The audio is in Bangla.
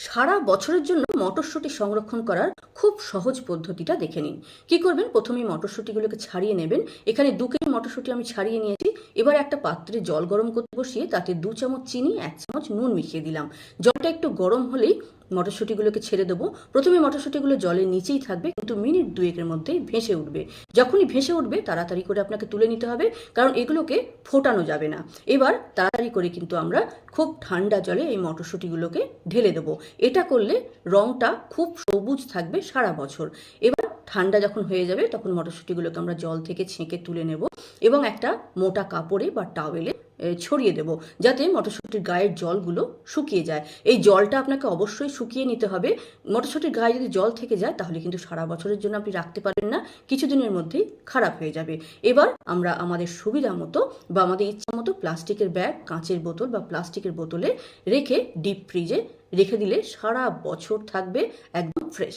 সারা বছরের জন্য মটরশুঁটি সংরক্ষণ করার খুব সহজ পদ্ধতিটা দেখে নিন। কি করবেন? প্রথমেই মটরশুঁটিগুলোকে ছাড়িয়ে নেবেন। এখানে দু কেজি মটরশুঁটি আমি ছাড়িয়ে নিয়েছি। এবার একটা পাত্রে জল গরম করতে বসিয়ে তাতে দু চামচ চিনি, এক চামচ নুন মিশিয়ে দিলাম। জলটা একটু গরম হলেই মটরশুঁটিগুলোকে ছেড়ে দেবো। প্রথমে মটরশুঁটিগুলো জলের নিচেই থাকবে, কিন্তু মিনিট দুয়েকের মধ্যেই ভেসে উঠবে। যখনই ভেসে উঠবে, তাড়াতাড়ি করে আপনাকে তুলে নিতে হবে, কারণ এগুলোকে ফোটানো যাবে না। এবার তাড়াতাড়ি করে কিন্তু আমরা খুব ঠান্ডা জলে এই মটরশুঁটিগুলোকে ঢেলে দেবো। এটা করলে রঙটা খুব সবুজ থাকবে সারা বছর। এবার ঠান্ডা যখন হয়ে যাবে, তখন মটরশুঁটিগুলোকে আমরা জল থেকে ছেঁকে তুলে নেব। এবং একটা মোটা কাপড়ে বা টাওয়েলে ছড়িয়ে দেব, যাতে মটরশুঁটির গায়ের জলগুলো শুকিয়ে যায়। এই জলটা আপনাকে অবশ্যই শুকিয়ে নিতে হবে। মটরশুঁটির গায়ে যদি জল থেকে যায়, তাহলে কিন্তু সারা বছরের জন্য আপনি রাখতে পারেন না। কিছুদিনের মধ্যেই খারাপ হয়ে যাবে। এবার আমরা আমাদের সুবিধা মতো বা আমাদের ইচ্ছা মতো প্লাস্টিকের ব্যাগ, কাঁচের বোতল বা প্লাস্টিকের বোতলে রেখে ডিপ ফ্রিজে রেখে দিলে সারা বছর থাকবে একদম ফ্রেশ